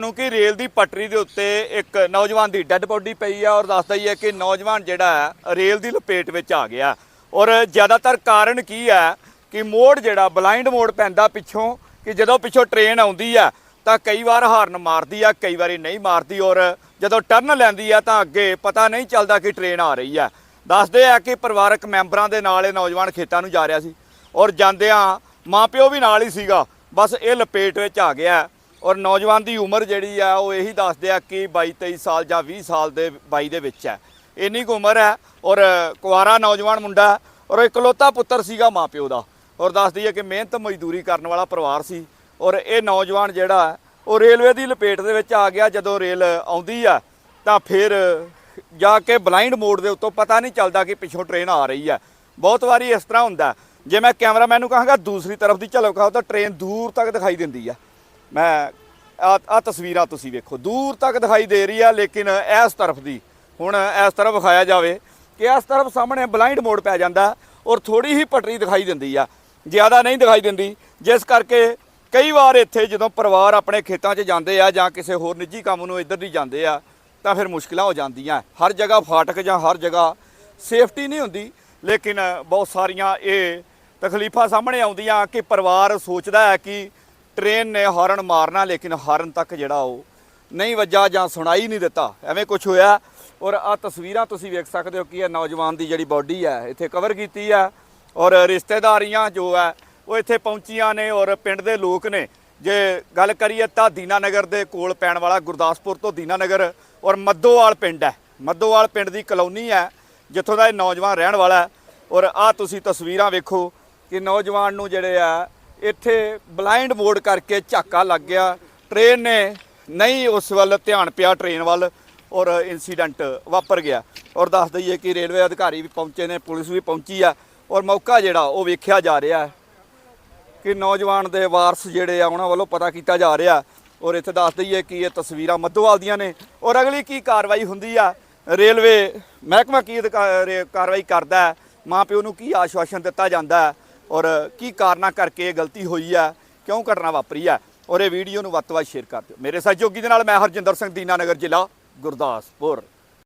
ਨੂੰ ਕਿ ਰੇਲ ਦੀ ਪਟੜੀ ਦੇ ਉੱਤੇ ਇੱਕ ਨੌਜਵਾਨ ਦੀ ਡੈੱਡ ਬੋਡੀ ਪਈ ਆ ਔਰ ਦੱਸਦਾ ਹੀ ਹੈ ਕਿ ਨੌਜਵਾਨ ਜਿਹੜਾ ਹੈ, ਰੇਲ ਦੀ ਲਪੇਟ ਵਿੱਚ ਆ ਗਿਆ। ਔਰ ਜ਼ਿਆਦਾਤਰ ਕਾਰਨ ਕੀ ਹੈ ਕਿ ਮੋੜ ਜਿਹੜਾ, ਬਲਾਈਂਡ ਮੋੜ ਪੈਂਦਾ ਪਿੱਛੋਂ, ਕਿ ਜਦੋਂ ਪਿੱਛੋਂ ਟ੍ਰੇਨ ਆਉਂਦੀ ਆ ਤਾਂ ਕਈ ਵਾਰ ਹਾਰਨ ਮਾਰਦੀ ਆ, ਕਈ ਵਾਰੀ ਨਹੀਂ ਮਾਰਦੀ ਔਰ ਜਦੋਂ ਟਰਨ ਲੈਂਦੀ ਆ ਤਾਂ ਅੱਗੇ ਪਤਾ ਨਹੀਂ ਚੱਲਦਾ ਕਿ ਟ੍ਰੇਨ ਆ ਰਹੀ ਆ ਦੱਸਦੇ ਆ ਕਿ ਪਰਿਵਾਰਕ ਮੈਂਬਰਾਂ ਦੇ ਨਾਲ ਇਹ ਨੌਜਵਾਨ ਖੇਤਾਂ ਨੂੰ ਜਾ ਰਿਹਾ ਸੀ ਔਰ ਜਾਂਦਿਆਂ ਮਾਪਿਓ ਵੀ ਨਾਲ ਹੀ ਸੀਗਾ, ਬਸ ਇਹ ਲਪੇਟ ਵਿੱਚ ਆ ਗਿਆ। ਔਰ ਨੌਜਵਾਨ ਦੀ ਉਮਰ ਜਿਹੜੀ ਆ, ਉਹ ਇਹੀ ਦੱਸਦੇ ਆ ਕਿ 22 23 ਸਾਲ ਜਾਂ 20 ਸਾਲ ਦੇ 22 ਦੇ ਵਿੱਚ ਹੈ। ਇੰਨੀ ਕੁ ਉਮਰ ਹੈ ਔਰ ਕੁਆਰਾ ਨੌਜਵਾਨ ਮੁੰਡਾ ਔਰ ਇਕਲੌਤਾ ਪੁੱਤਰ ਸੀਗਾ ਮਾਪਿਓ ਦਾ। ਔਰ ਦੱਸਦੀ ਹੈ ਕਿ ਮਿਹਨਤ ਮਜ਼ਦੂਰੀ ਕਰਨ ਵਾਲਾ ਪਰਿਵਾਰ ਸੀ ਔਰ ਇਹ ਨੌਜਵਾਨ ਜਿਹੜਾ ਉਹ ਰੇਲਵੇ ਦੀ ਲਪੇਟ ਦੇ ਵਿੱਚ ਆ ਗਿਆ। ਜਦੋਂ ਰੇਲ ਆਉਂਦੀ ਆ ਤਾਂ ਫਿਰ ਜਾ ਕੇ ਬਲਾਈਂਡ ਮੋਡ ਦੇ ਉੱਤੋਂ ਪਤਾ ਨਹੀਂ ਚੱਲਦਾ ਕਿ ਪਿੱਛੋਂ ਟ੍ਰੇਨ ਆ ਰਹੀ ਹੈ। ਬਹੁਤ ਵਾਰੀ ਇਸ ਤਰ੍ਹਾਂ ਹੁੰਦਾ ਜੇ ਮੈਂ ਕੈਮਰਾਮੈਨ ਨੂੰ ਕਹਾਂਗਾ, ਦੂਸਰੀ ਤਰਫ ਦੀ ਝਲਕ ਖਾਓ ਤਾਂ ਟ੍ਰੇਨ ਦੂਰ ਤੱਕ ਦਿਖਾਈ ਦਿੰਦੀ ਆ ਮੈਂ ਆ ਆ ਤਸਵੀਰਾਂ ਤੁਸੀਂ ਵੇਖੋ। ਦੂਰ ਤੱਕ ਦਿਖਾਈ ਦੇ ਰਹੀ ਆ, ਲੇਕਿਨ ਇਸ ਤਰਫ ਦੀ, ਹੁਣ ਇਸ ਤਰਫ ਵਿਖਾਇਆ ਜਾਵੇ ਕਿ ਇਸ ਤਰਫ ਸਾਹਮਣੇ ਬਲਾਈਂਡ ਮੋਡ ਪੈ ਜਾਂਦਾ ਔਰ ਥੋੜੀ ਹੀ ਪਟਰੀ ਦਿਖਾਈ ਦਿੰਦੀ ਆ। ਜ਼ਿਆਦਾ ਨਹੀਂ ਦਿਖਾਈ ਦਿੰਦੀ, ਜਿਸ ਕਰਕੇ ਕਈ ਵਾਰ ਇੱਥੇ ਜਦੋਂ ਪਰਿਵਾਰ ਆਪਣੇ ਖੇਤਾਂ 'ਚ ਜਾਂਦੇ ਆ ਜਾਂ ਕਿਸੇ ਹੋਰ ਨਿੱਜੀ ਕੰਮ ਨੂੰ ਇੱਧਰ ਦੀ ਜਾਂਦੇ ਆ, ਤਾਂ ਫਿਰ ਮੁਸ਼ਕਲਾਂ ਹੋ ਜਾਂਦੀਆਂ। ਹਰ ਜਗ੍ਹਾ ਫਾਟਕ ਜਾਂ ਹਰ ਜਗ੍ਹਾ ਸੇਫਟੀ ਨਹੀਂ ਹੁੰਦੀ, ਲੇਕਿਨ ਬਹੁਤ ਸਾਰੀਆਂ ਇਹ ਤਕਲੀਫਾਂ ਸਾਹਮਣੇ ਆਉਂਦੀਆਂ ਕਿ ਪਰਿਵਾਰ ਸੋਚਦਾ ਹੈ ਕਿ ਟ੍ਰੇਨ ਨੇ ਹਾਰਨ ਮਾਰਨਾ, ਲੇਕਿਨ ਹਾਰਨ ਤੱਕ ਜਿਹੜਾ ਉਹ ਨਹੀਂ ਵੱਜਾ ਜਾਂ ਸੁਣਾਈ ਨਹੀਂ ਦਿੱਤਾ। ਐਵੇਂ ਕੁਝ ਹੋਇਆ। ਔਰ ਆ ਤਸਵੀਰਾਂ ਤੁਸੀਂ ਵੇਖ ਸਕਦੇ ਹੋ ਕਿ ਇਹ ਨੌਜਵਾਨ ਦੀ ਜਿਹੜੀ ਬਾਡੀ ਹੈ, ਇੱਥੇ ਕਵਰ ਕੀਤੀ ਹੈ। ਔਰ ਰਿਸ਼ਤੇਦਾਰੀਆਂ ਜੋ ਹੈ, ਉਹ ਇੱਥੇ ਪਹੁੰਚੀਆਂ ਨੇ ਔਰ ਪਿੰਡ ਦੇ ਲੋਕ ਨੇ। ਜੇ ਗੱਲ ਕਰੀਏ ਤਾਂ ਦੀਨਾਨਗਰ ਦੇ ਕੋਲ ਪੈਣ ਵਾਲਾ ਗੁਰਦਾਸਪੁਰ ਤੋਂ ਦੀਨਾਨਗਰ ਔਰ ਮੱਦੋਵਾਲ ਪਿੰਡ ਹੈ। ਮੱਦੋਵਾਲ ਪਿੰਡ ਦੀ ਕਲੋਨੀ ਹੈ, ਜਿੱਥੋਂ ਦਾ ਇਹ ਨੌਜਵਾਨ ਰਹਿਣ ਵਾਲਾ ਔਰ ਆ ਤੁਸੀਂ ਤਸਵੀਰਾਂ ਵੇਖੋ ਕਿ ਨੌਜਵਾਨ ਨੂੰ ਜਿਹੜੇ ਆ ਇੱਥੇ ਬਲਾਈਂਡ ਮੋਡ ਕਰਕੇ ਝਾਕਾ ਲੱਗ ਗਿਆ। ਟ੍ਰੇਨ ਨੇ ਨਹੀਂ ਉਸ ਵੱਲ ਧਿਆਨ ਪਿਆ, ਟ੍ਰੇਨ ਵੱਲ, ਔਰ ਇਨਸੀਡੈਂਟ ਵਾਪਰ ਗਿਆ। ਔਰ ਦੱਸ ਦਈਏ ਕਿ ਰੇਲਵੇ ਅਧਿਕਾਰੀ ਵੀ ਪਹੁੰਚੇ ਨੇ, ਪੁਲਿਸ ਵੀ ਪਹੁੰਚੀ ਆ, ਔਰ ਮੌਕਾ ਜਿਹੜਾ ਉਹ ਵੇਖਿਆ ਜਾ ਰਿਹਾ ਕਿ ਨੌਜਵਾਨ ਦੇ ਵਾਰਸ ਜਿਹੜੇ ਆ, ਉਹਨਾਂ ਵੱਲੋਂ ਪਤਾ ਕੀਤਾ ਜਾ ਰਿਹਾ। ਔਰ ਇੱਥੇ ਦੱਸ ਦਈਏ ਕਿ ਇਹ ਤਸਵੀਰਾਂ ਮੱਦੋਵਾਲ ਦੀਆਂ ਨੇ। ਔਰ ਅਗਲੀ ਕੀ ਕਾਰਵਾਈ ਹੁੰਦੀ ਆ? ਰੇਲਵੇ ਮਹਿਕਮਾ ਕੀ ਅਧਿਕਾ- ਕਾਰਵਾਈ ਕਰਦਾ ਮਾਂ ਪਿਓ ਨੂੰ ਕੀ ਆਸ਼ਵਾਸਨ ਦਿੱਤਾ ਜਾਂਦਾ ਔਰ ਕੀ ਕਾਰਨਾਂ ਕਰਕੇ ਇਹ ਗਲਤੀ ਹੋਈ ਆ, ਕਿਉਂ ਘਟਨਾ ਵਾਪਰੀ ਆ, ਔਰ ਇਹ ਵੀਡੀਓ ਨੂੰ ਵੱਧ ਤੋਂ ਵੱਧ ਸ਼ੇਅਰ ਕਰ ਦਿਓ। ਮੇਰੇ ਸਹਿਯੋਗੀ ਦੇ ਨਾਲ ਮੈਂ ਹਰਜਿੰਦਰ ਸਿੰਘ ਦੀਨਾਨਗਰ ਜ਼ਿਲ੍ਹਾ, ਗੁਰਦਾਸਪੁਰ।